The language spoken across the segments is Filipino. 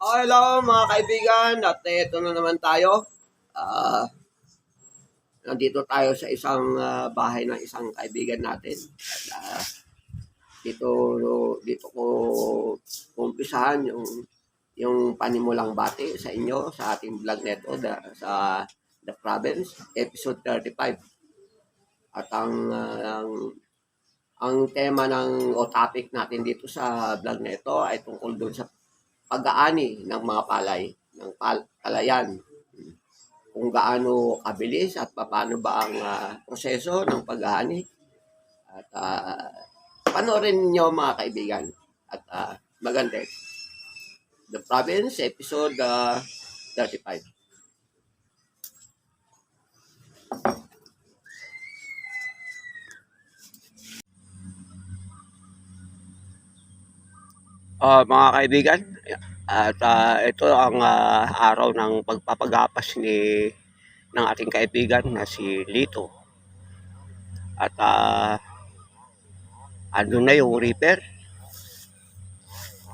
Oh, hello mga kaibigan, at ito na naman tayo. Ah, nandito tayo sa isang ah, bahay ng isang kaibigan natin. At, ah, dito dito ko umpisahan yung yung panimulang bati sa inyo sa ating vlog neto da, sa The Province episode 35. At ang ah, ang ang tema ng o topic natin dito sa vlog neto ay tungkol doon sa pag-aani ng mga palay, ng pal- palayan. Kung gaano kabilis at paano ba ang ah, proseso ng pag-aani. At uh, panoorin niyo mga kaibigan. At ah, maganda. The Province, episode ah, 35. Ah, mga kaibigan, at ah, ito ang ah, araw ng pagpapagapas ni ng ating kaibigan na si Lito. At uh, andun na yung reaper.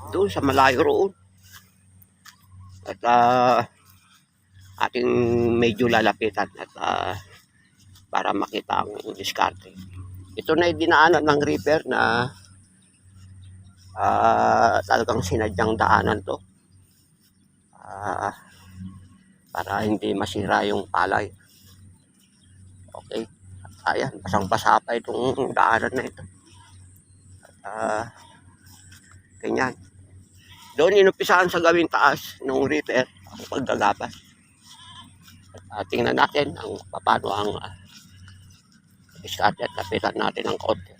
Doon sa malayo roon. At ah, ating medyo lalapitan at ah, para makita ang diskarte. Ito na yung dinaanan ng reaper na ah talagang sinadyang daanan to. Ah, para hindi masira yung palay. Okay. At ayan basang basa pa itong daanan na ito. At ah, ganyan. Doon inumpisahan sa gawing taas nung repair ang paggagapas at ah, tingnan natin ang paano ang uh, diskarte at lapitan natin ng konti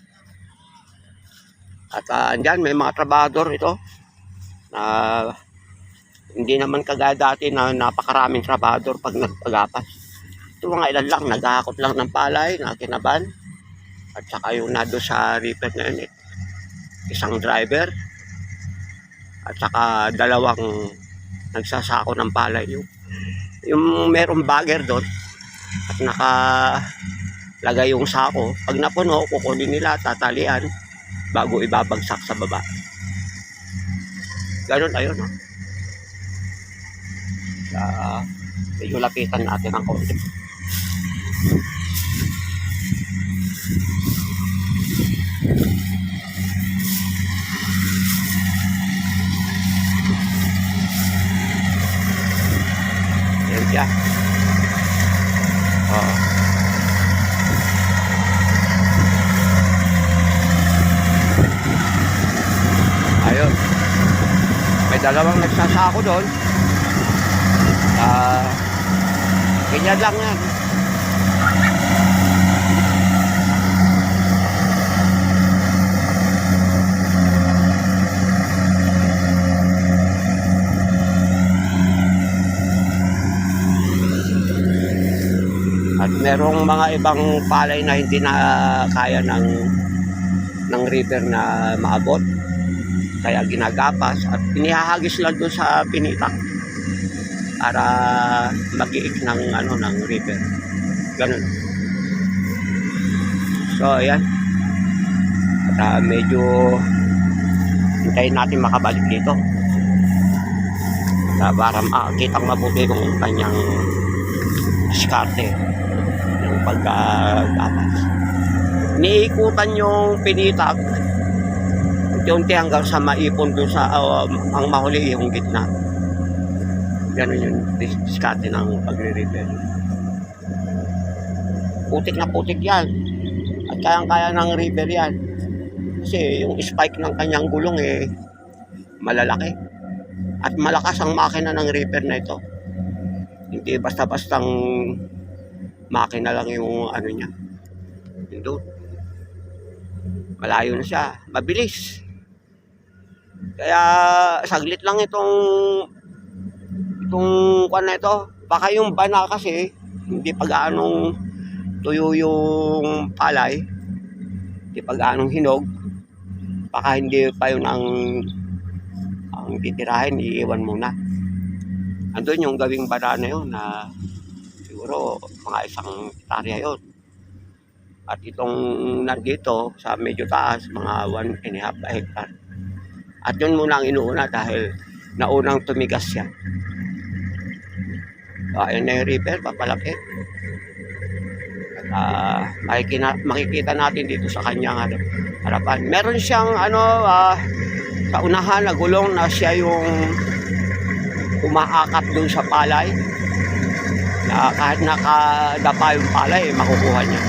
at uh, andyan, may mga trabador ito na hindi naman kagaya dati na napakaraming trabador pag nagpagapas. Ito mga ilan lang, naghahakot lang ng palay na kinaban. At saka yung nado sa repair na yun, eh, isang driver. At saka dalawang nagsasako ng palay. Yung, yung merong bagger doon at nakalagay yung sako. Pag napuno, kukunin nila, tatalian bago ibabagsak sa baba. Ganun ayun, no? Sa medyo lapitan natin ang konti. Yan siya. Oo. Ayun. May nagsasako doon. Ah, ganyan lang yan. At merong mga ibang palay na hindi na kaya ng ng river na maabot kaya ginagapas at inihahagis lang doon sa pinitak para magiik ng ano ng river. Ganun. So ayan. At ah, medyo hintayin natin makabalik dito. Uh, para makakita mabuti kung kanyang diskarte yung pagkagapas. Niikutan yung pinitak unti-unti hanggang sa maipon doon sa uh, ang mahuli yung gitna. Ganun yung dis- diskarte ng pagre-repair. Putik na putik yan. At kayang-kaya ng repair yan. Kasi yung spike ng kanyang gulong eh malalaki. At malakas ang makina ng repair na ito. Hindi basta-bastang makina lang yung ano niya. Yung. Malayo na siya. Mabilis. Kaya saglit lang itong itong kwan na ito. Baka yung bana kasi hindi pag-anong tuyo yung palay. Hindi pag-anong hinog. Baka hindi pa yun ang ang titirahin, iiwan muna. Andun yung gawing bana na yun na siguro mga isang hektarya yun. At itong nandito sa medyo taas, mga 1 and a half hectare. At yun muna ang inuuna dahil naunang tumigas yan. So, ayun na yung river, papalaki. At ah, makikina, makikita natin dito sa kanyang ano, harapan. Meron siyang ano, ah, sa unahan na gulong na siya yung umaakap dun sa palay. Na kahit nakadapa yung palay, makukuha niya.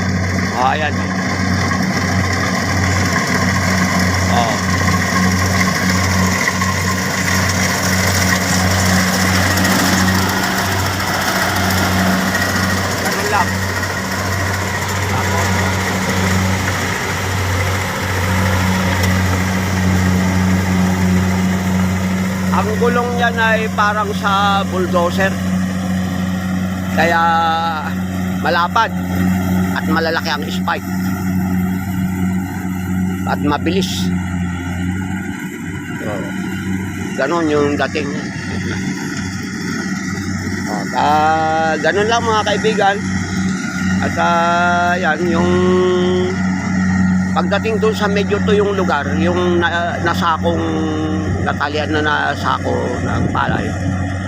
Oh, ayan. Oh. Ganun lang. Ang gulong niyan ay parang sa bulldozer. Kaya malapad at malalaki ang spike. At mabilis. So, ganon yung dating niya. O, ah, ganun lang mga kaibigan. At ah, yan, yung pagdating doon sa medyo to yung lugar, yung na, nasakong natalian na nasako ng palay,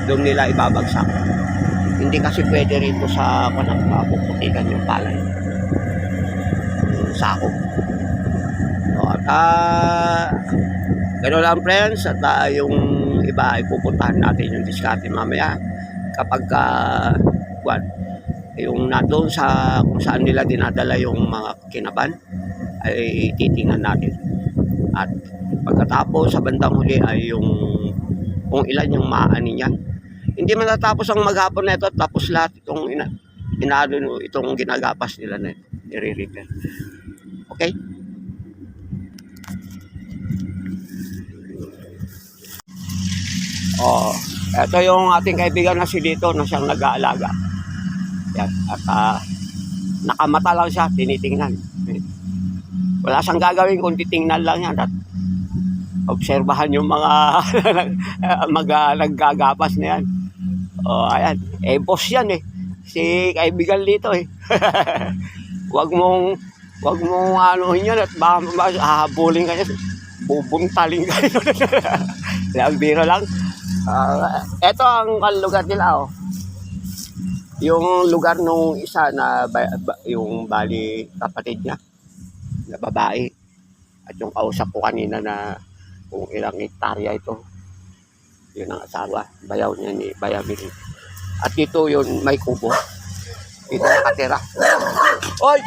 doon nila ibabagsak. Hindi kasi pwede rito sa kanang mapuputikan yung palay. Yung sako. So, at ah, gano'n lang friends, at ah, yung iba ay pupuntahan natin yung diskarte mamaya kapag ka kwan, yung nandun sa kung saan nila dinadala yung mga kinaban ay titingnan natin. At pagkatapos sa bandang huli ay yung kung ilan yung maani niya. Hindi man natapos ang maghapon na ito tapos lahat itong ina, inaano no, itong ginagapas nila na nire-repair. Okay? Oh, ito yung ating kaibigan na si dito na siyang nag-aalaga. Yan. At ah, nakamata lang siya, tinitingnan. Wala siyang gagawin kung titingnan lang yan at obserbahan yung mga mag ah, naggagapas na yan. Oh, ayan. Eh, boss yan eh. Si kaibigan dito eh. wag mong wag mong ano yan at baka hahabulin ka yan. Bubuntaling ka Lang biro lang. Ah, eto ang lugar nila oh. Yung lugar nung isa na ba- ba- yung bali kapatid niya na babae. At yung kausap ko kanina na kung ilang hektarya ito yun ang asawa bayaw niya ni Bayamin at dito yun may kubo. Dito nakatira. Oy!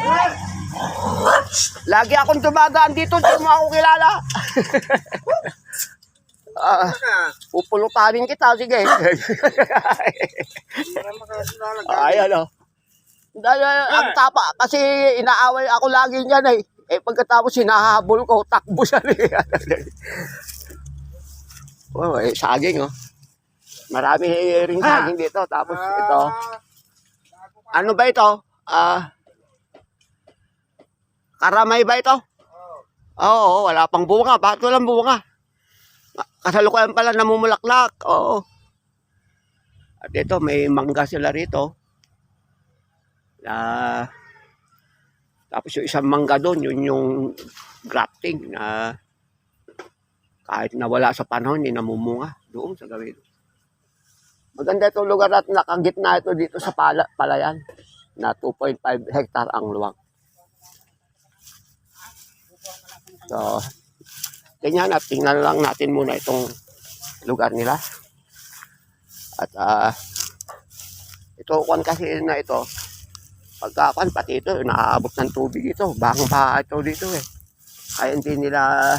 Lagi akong tumagaan dito di mo ako kilala. Ah, pupulutanin kita sige. Ay, ano. Dahil ang tapa, kasi inaaway ako lagi niyan eh. Eh pagkatapos hinahabol ko, takbo siya eh. oh, eh, saging oh. Marami ring saging dito. Tapos ito. Ano ba ito? Ah, karamay ba ito? Oo, wala pang bunga. Bakit walang bunga? Kasalukuyan pala namumulaklak. Oo. At ito, may mangga sila rito. Ah, tapos yung isang mangga doon, yun yung grafting na kahit nawala sa panahon, hindi namumunga doon sa gawin. Maganda itong lugar at nakagitna ito dito sa pala, palayan na 2.5 hectare ang luwang. So, ganyan at tingnan lang natin muna itong lugar nila. At ah ito kwan kasi na ito, pagkakan pati ito, naaabot ng tubig ito. Bang pa ito dito eh. Kaya hindi nila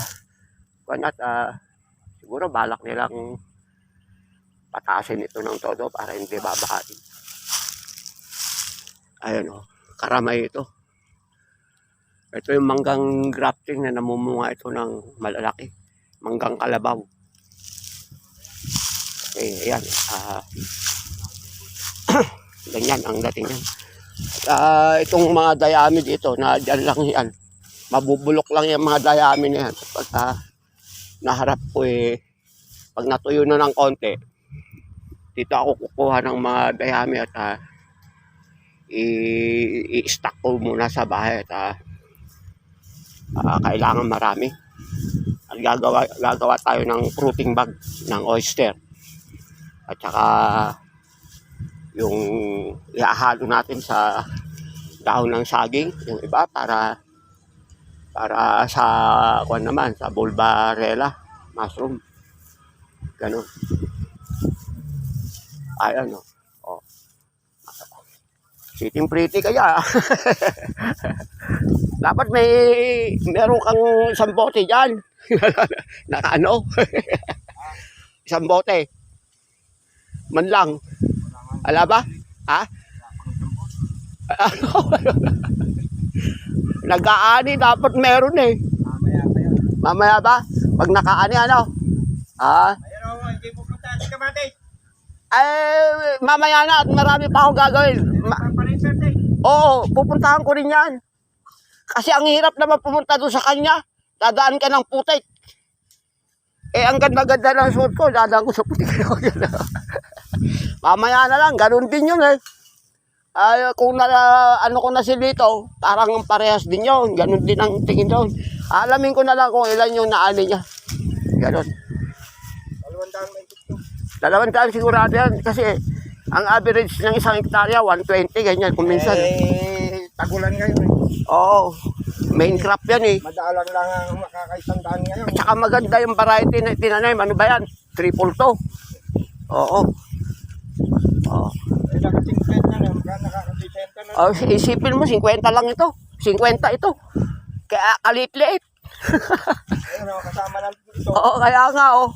kwan at ah, siguro balak nilang patasin ito ng todo para hindi babahain. Ayun oh, karamay ito. Ito yung manggang grafting na namumunga ito ng malalaki. Manggang kalabaw. Eh, ayan. ah ganyan ang dating yan. Ah, itong mga dayami dito, na dyan lang yan. Mabubulok lang yung mga dayami na yan. Pag ah, naharap ko eh, pag natuyo na ng konti, dito ako kukuha ng mga dayami at ah, i- i-stack ko muna sa bahay at ah, ah, kailangan marami. At gagawa, gagawa tayo ng fruiting bag ng oyster. At saka yung iahalo natin sa dahon ng saging, yung iba para para sa kuan naman sa bulbarella mushroom. Ganun. Ay ano. Oh. Sitting pretty kaya. Dapat may meron kang isang bote diyan. Naka ano? isang bote. Man lang. Ala ba? Ha? Nag-aani, dapat meron eh. Mamaya pa. Mamaya ba? Pag nakaani, ano? Ah, Ayun ako, hindi si Kamate. eh, mamaya na at marami pa akong gagawin. Ma-. Oo, pupuntahan ko rin yan. Kasi ang hirap naman pumunta doon sa kanya. Dadaan ka ng putik. Eh, ang ganda-ganda ng suot ko, dadaan ko sa putik. mamaya na lang, ganun din yun eh. Ay, kung na, ano ko na si Lito, parang parehas din yun. Ganun din ang tingin doon. Alamin ko na lang kung ilan yung naani niya. Ganun. Dalawang daan. Dalawang sigurado yan. Kasi ang average ng isang hektarya, 120, ganyan. Kung minsan. Eh, tagulan ngayon eh. Oo. Main crop yan eh. Madalang lang ang makakaisang daan ngayon. At saka maganda yung variety na tinanim. Ano ba yan? Triple to. Oo. Oo. Eh, na. Oh, isipin mo, 50 lang ito. 50 ito. Kaya kalit-liit. Kasama lang ito. Oo, kaya nga oh.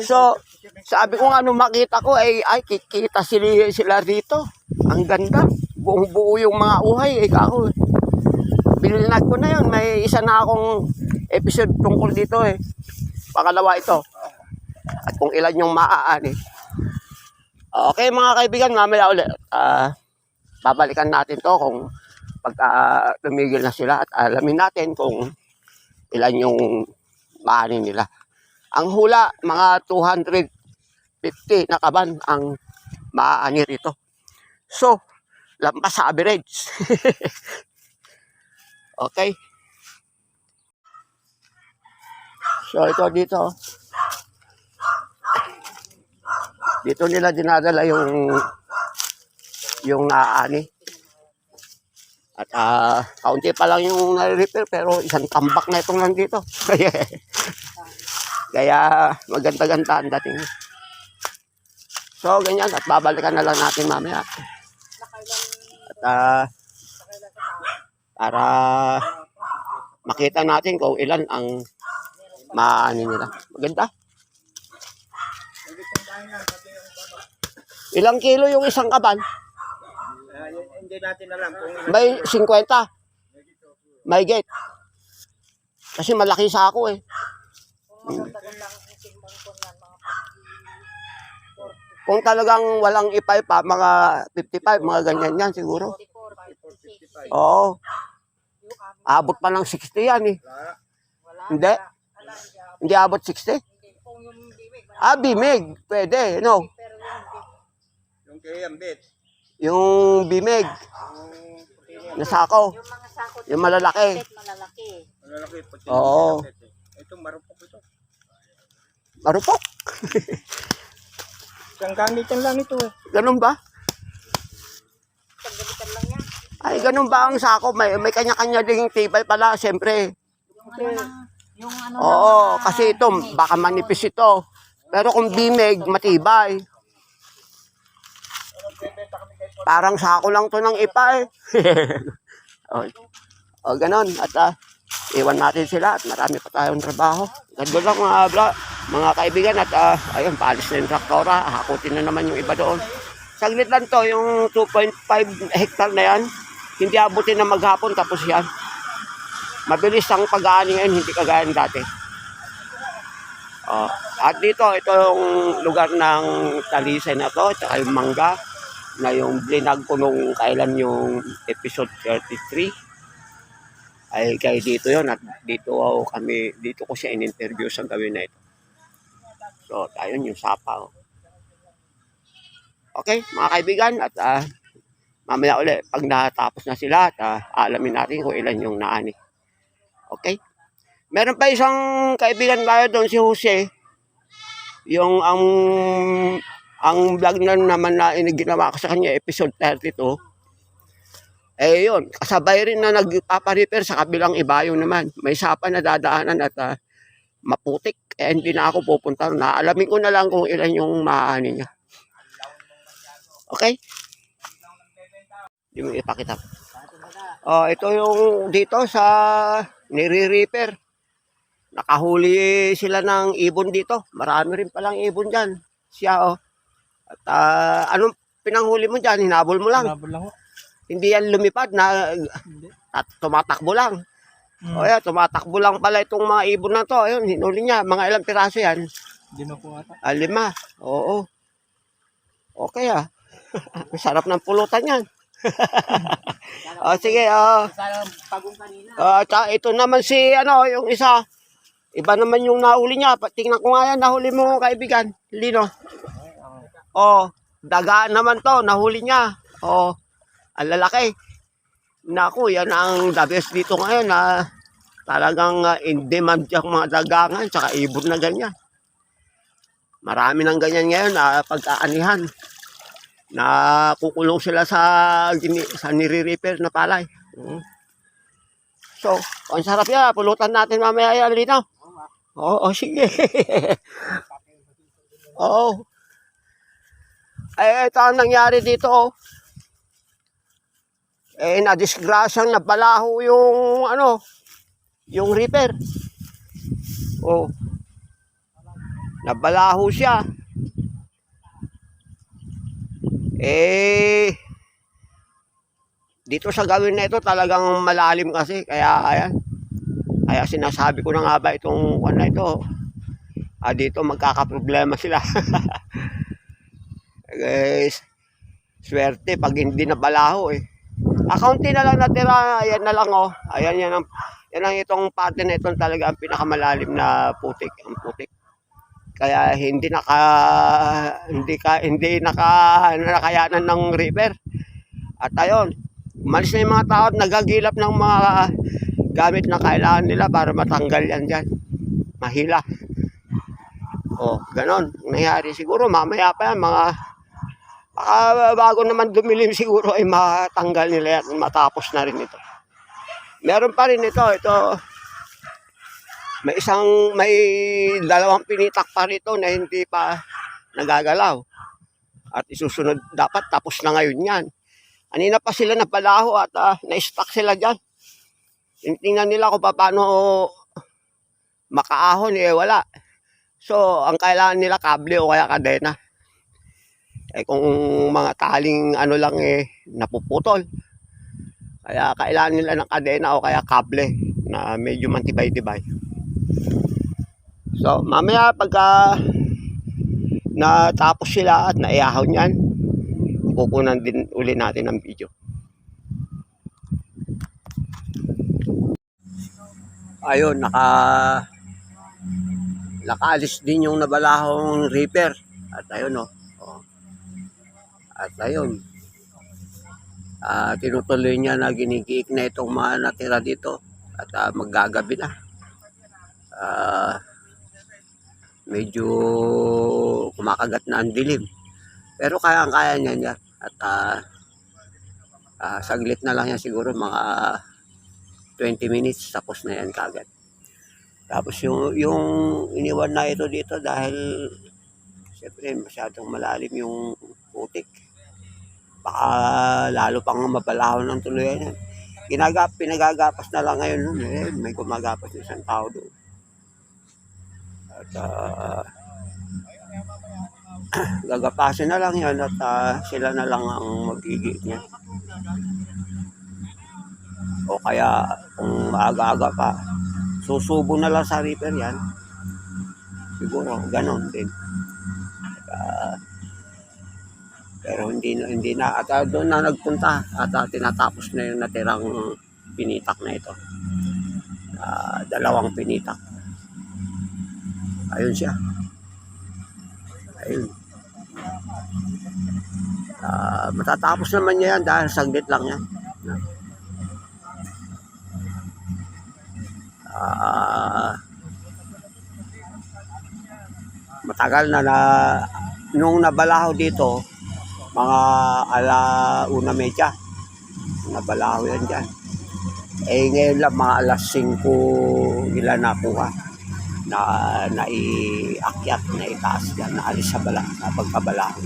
So, Sabi ko nga nung makita ko, ay, ay kikita sila, sila rito. Ang ganda. Buong buo yung mga uhay. Eh, ako, bilinag ko na yun. May isa na akong episode tungkol dito eh. Pangalawa ito. At kung ilan yung maaani. Okay mga kaibigan, mamaya ulit. Ah, babalikan natin to kung pagka tumigil na sila at alamin natin kung ilan yung maani nila. Ang hula, mga 250 na kaban ang maaani rito. So, lampas sa average. okay. So, ito dito. Dito nila dinadala yung yung naaani. At ah, kaunti pa lang yung nare-repair pero isang tambak na itong nandito. Kaya maganda-ganda ang dating. So, ganyan. At babalikan na lang natin mamaya. At ah, para makita natin kung ilan ang maani nila. Maganda. Ilang kilo yung isang kaban? Hindi natin alam. May 50. May gate. Kasi malaki sa ako eh. Kung talagang walang ipay pa, mga 55, mga ganyan yan siguro. Oo. Abot pa ng 60 yan eh. Hindi. Hindi abot 60. Ah, bimig. Pwede, no? Yung kay Ambit. Yung bimig. Yung niya. Na sako. Yung mga sakot Yung malalaki. malalaki. Malalaki, puti Oo. Ito, marupok ito. Marupok. Isang gamitan lang ito eh. Ganun ba? Pagdalitan lang yan. Ay, ganun ba ang sako? May, may kanya-kanya ding tibay pala, siyempre. Yung ano yung ano Oo, kasi ito, baka manipis ito. Pero kung bimig, matibay. Parang sako lang to ng ipa eh. o, o, ganun. At ah, iwan natin sila at marami pa tayong trabaho. Ganun lang mga, bla, mga kaibigan at ah, ayun, paalis na yung traktora. Hakutin na naman yung iba doon. Saglit lang to, yung 2.5 hectare na yan. Hindi abutin na maghapon tapos yan. Mabilis ang pag-aani ngayon, hindi kagaya dati. Oh, at dito, ito yung lugar ng talisay na to, tsaka yung mangga, na yung blinag ko nung kailan yung episode 33. Ay kay dito yon at dito ako kami, dito ko siya in-interview sa gawin na ito. So, ayun yung sapa. oh. Okay, mga kaibigan, at ah, mamaya ulit, pag natapos na sila, at ah, alamin natin kung ilan yung naani. Okay? Meron pa isang kaibigan tayo doon, si Jose. yung ang ang vlog na naman na ginawa ko sa kanya, episode 32, eh yun, kasabay rin na nagpapa-repair sa kabilang ibayo naman. May sapa na dadaanan at ah, maputik. Eh, hindi na ako pupunta. ron. Naalamin ko na lang kung ilan yung maaani niya. Okay? Hindi mo ipakita. Oh, ito yung dito sa nire-repair. Nakahuli sila ng ibon dito. Marami rin palang ibon dyan. Siya, oh. At ah, anong pinanghuli mo dyan? Hinabol mo lang. Labol lang ho. Hindi yan lumipad na Hindi. at tumatakbo lang. Hmm. O yan, tumatakbo lang pala itong mga ibon na to. Ayun, hinuli niya. Mga ilang piraso yan? Hindi na po ata. Ah, lima. Oo. Okay ah. Sarap ng pulutan yan. o sige, oh. Sa pagong kanina. Ah, tsaka ito naman si ano, yung isa. Iba naman yung nahuli niya. Pa- Tingnan ko nga yan, nahuli mo kaibigan. Lino. Oh, dagaan naman to, nahuli niya. Oh, ang lalaki. Naku, yan ang the best dito ngayon na talagang ah, in demand yung mga dagangan tsaka ibon na ganyan. Marami ng ganyan ngayon na pagkaanihan na kukulong sila sa sa nire-repair na palay. Mm. So, ang sarap yan. Pulutan natin mamaya yan, Lino. Oo, oh, sige. Oo. Eh, ito ang nangyari dito, oh. Eh, na-disgrasyang nabalaho yung, ano, yung repair. Oh. Nabalaho siya. Eh, dito sa gawin na ito talagang malalim kasi kaya ayan kaya sinasabi ko na nga ba itong ano ito ah, dito magkakaproblema sila guys swerte pag hindi na balaho eh akaunti na lang natira ayan na lang oh ayan yan ang yan ang itong parte na itong talaga ang pinakamalalim na putik ang putik kaya hindi naka hindi ka hindi naka nakayanan ng river at ayun Malis na yung mga tao at nagagilap ng mga gamit na kailangan nila para matanggal yan dyan. Mahila. O, ganon. Ang Nangyari siguro, mamaya pa yan, mga baka bago naman dumilim siguro ay matanggal nila yan, matapos na rin ito. Meron pa rin ito, ito, may isang, may dalawang pinitak pa rito na hindi pa nagagalaw. At isusunod, dapat tapos na ngayon yan. Anina pa sila napalaho at ah, na-stuck sila dyan. Tingnan nila kung paano makaahon eh wala. So, ang kailangan nila kable o kaya kadena. Eh kung mga taling ano lang eh napuputol. Kaya kailangan nila ng kadena o kaya kable na medyo mantibay-tibay. So, mamaya pagka natapos sila at naiyahon yan, kukunan din uli natin ang video. Ayun, naka nakaalis din yung nabalahong reaper. At ayun, oh. At ayun. Ah, tinutuloy niya na ginigiik na itong mga natira dito. At ah, maggagabi na. Ah, medyo kumakagat na ang dilim. Pero kaya-kaya niya niya. At ah, ah, saglit na lang yan siguro mga 20 minutes tapos na yan kagad. Tapos yung yung iniwan na ito dito dahil siyempre masyadong malalim yung putik. Baka lalo pang mabalaho ng tuluyan yan. Ginagap, pinagagapas na lang ngayon nun. Eh, may gumagapas ng isang tao doon. At ah, gagapasin na lang yan at ah, sila na lang ang magiging niya. O kaya kung maaga-aga pa, susubo na lang sa reaper yan. Siguro, ganon din. Ah, pero hindi na, hindi na, at ah, doon na nagpunta at ah, tinatapos na yung natirang pinitak na ito. Ah, dalawang pinitak. Ayun siya. Ayun. Ah, matatapos naman niya yan dahil saglit lang yan. Ah, matagal na na nung nabalaho dito, mga ala una media, nabalaho yan dyan. Eh ngayon lang mga alas 5 nila nakuha na naiakyat, na itaas yan, naalis sa bala, sa pagkabalaho.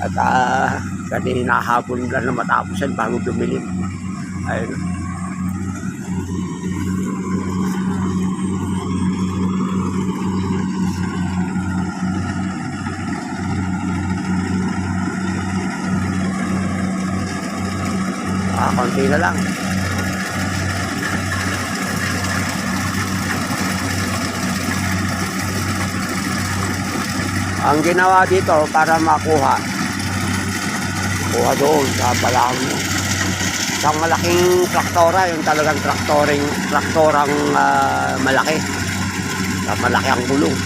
At uh, kanina hapon lang na matapos yan bago dumilim. Ayun. Konti na lang. Ang ginawa dito para makuha, kuha doon sa balahon. Isang malaking traktora, yung talagang traktoring, traktorang ah, malaki. Sa malaki ang gulong.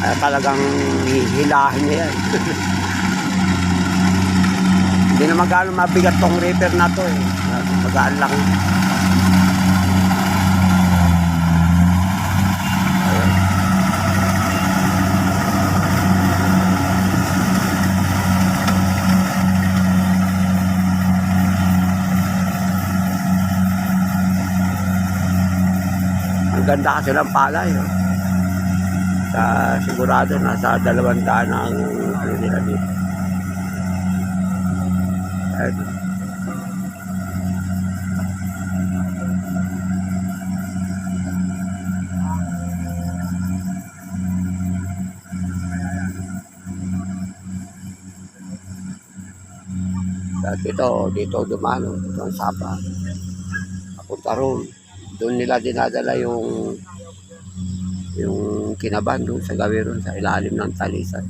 Kaya talagang hihilahin niya yan. Hindi na magano mabigat tong reaper na to eh. Magaan lang. Ang ganda kasi ng palay. Oh. Sa, sigurado nasa dalawang daan ang ano nila dito. Ayun. At ito, dito dumano, ito ang sapa. Papunta roon. Doon nila dinadala yung yung kinaban doon sa gawin roon sa ilalim ng talisan.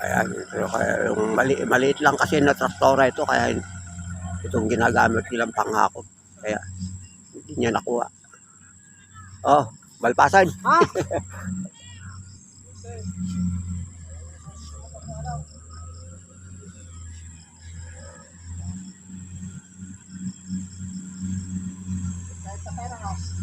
Ayan, pero kaya yung mali, maliit lang kasi na traktora ito kaya itong ginagamit nilang panghakot. Kaya hindi niya nakuha. Oh, balpasan.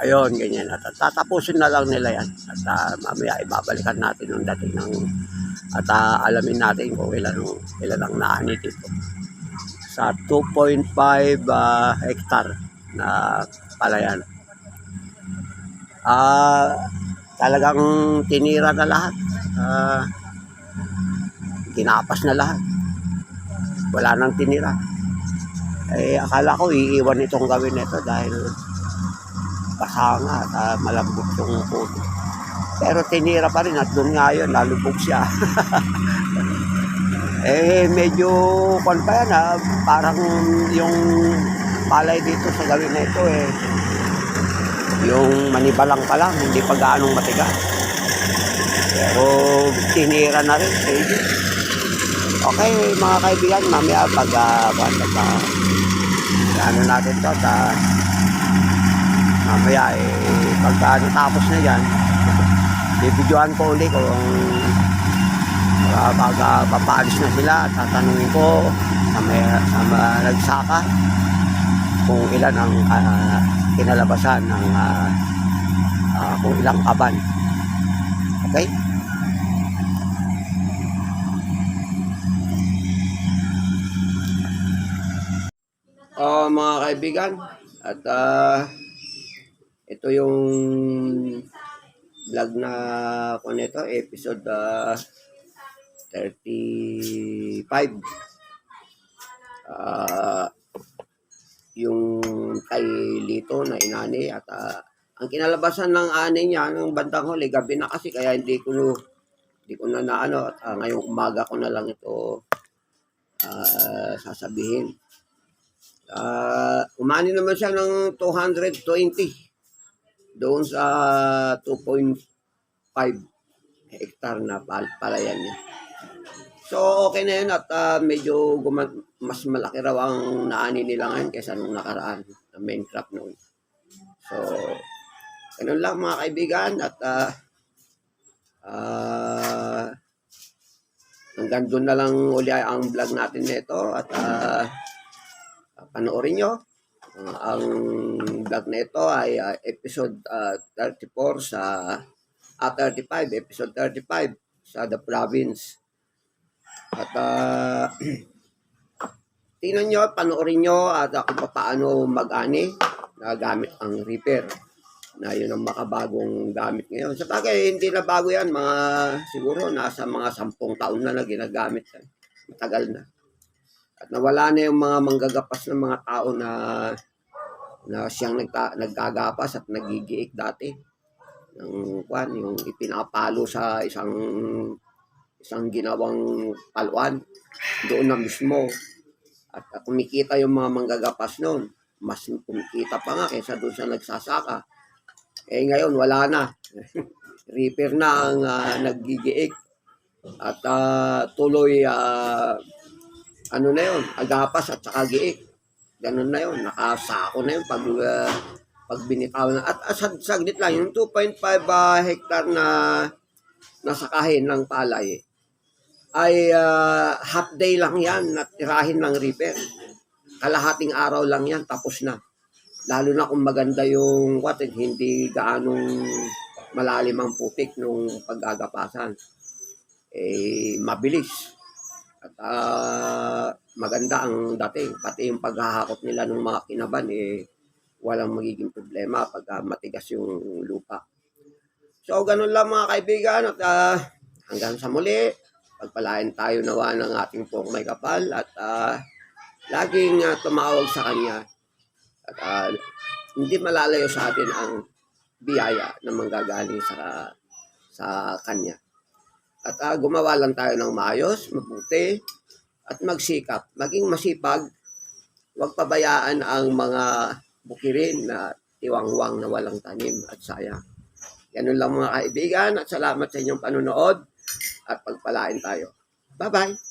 Ayun, ganyan. At tatapusin na lang nila yan. At ah, mamaya ibabalikan natin yung dating ng at ah, alamin natin kung ilan, ilan ang naani dito. Sa 2.5 ah, hectare na palayan. Ah, talagang tinira na lahat. Ah, ginapas na lahat. Wala nang tinira. Eh, akala ko iiwan itong gawin nito dahil kasanga at ah, malambot yung puno. Pero tinira pa rin at doon nga yun, lalubog siya. eh, medyo, kwan pa yan ha, parang yung palay dito sa gawin na ito eh, yung manibalang pa lang, hindi pa gaanong matigas. Pero tinira na rin, sige. Okay, mga kaibigan, mamaya pag, uh, pag, ano natin to, sa, mamaya eh, pagka natapos na yan, bibidyohan ko uli kung uh, pag uh, papaalis na sila, tatanungin ko sa, may, sa nagsaka kung ilan ang ah, kinalabasan ng ah, ah, kung ilang kaban. Okay? Kaibigan, at ah, ito yung vlog na ko nito, episode ah, 35. Ah, yung kay Lito na inani at ah, ang kinalabasan ng ani niya ng bandang huli gabi na kasi kaya hindi ko hindi ko na naano at ah, ngayong umaga ko na lang ito ah, sasabihin. Ah, umani naman siya ng 220 doon sa 2.5 hectare na pal palayan niya. So, okay na yun at ah, medyo guma- mas malaki raw ang naani nila ngayon kaysa nung nakaraan na Minecraft noon. So, ganun lang mga kaibigan at ah, ah, hanggang doon na lang uli ang vlog natin nito at ah, panoorin nyo. Ah, ang vlog na ito ay ah, episode ah, 34 sa ah, 35, episode 35 sa The Province. At uh, tingnan nyo, panoorin nyo at uh, kung paano mag-ani na gamit ang Reaper na yun ang makabagong gamit ngayon. Sa bagay, hindi na bago yan. Mga, siguro, nasa mga sampung taon na na ginagamit. Matagal na. At nawala na yung mga manggagapas ng mga tao na na siyang nagta, naggagapas at nagigiik dati ng kwan, yung ipinapalo sa isang isang ginawang paluan doon na mismo. At uh, kumikita yung mga manggagapas noon. Mas kumikita pa nga kaysa doon sa nagsasaka. Eh ngayon, wala na. Reaper na ang uh, naggigiik. At ah, tuloy, ah, ano na yun, agapas at saka giik. Ganun na yun, nakasako na yun pag, ah, pag binitaw na. At uh, saglit lang, yung 2.5 ah, hektar na nasakahin ng palay, ay ah, half day lang yan at tirahin ng reaper. Kalahating araw lang yan, tapos na. Lalo na kung maganda yung what, hindi gaanong malalim ang putik nung paggagapasan. Eh, mabilis. At ah, maganda ang dating. Pati yung paghahakot nila ng mga kinaban, eh, walang magiging problema pag ah, matigas yung lupa. So, ganun lang mga kaibigan. At ah, hanggang sa muli, pagpalain tayo nawa ng ating pong may kapal at ah, laging ah, tumawag sa kanya at ah, hindi malalayo sa atin ang biyaya na manggagaling sa sa kanya. At ah, gumawa lang tayo ng maayos, mabuti, at magsikap. Maging masipag, huwag pabayaan ang mga bukirin na tiwangwang na walang tanim at sayang. Ganun lang mga kaibigan at salamat sa inyong panonood at pagpalain tayo. Bye-bye!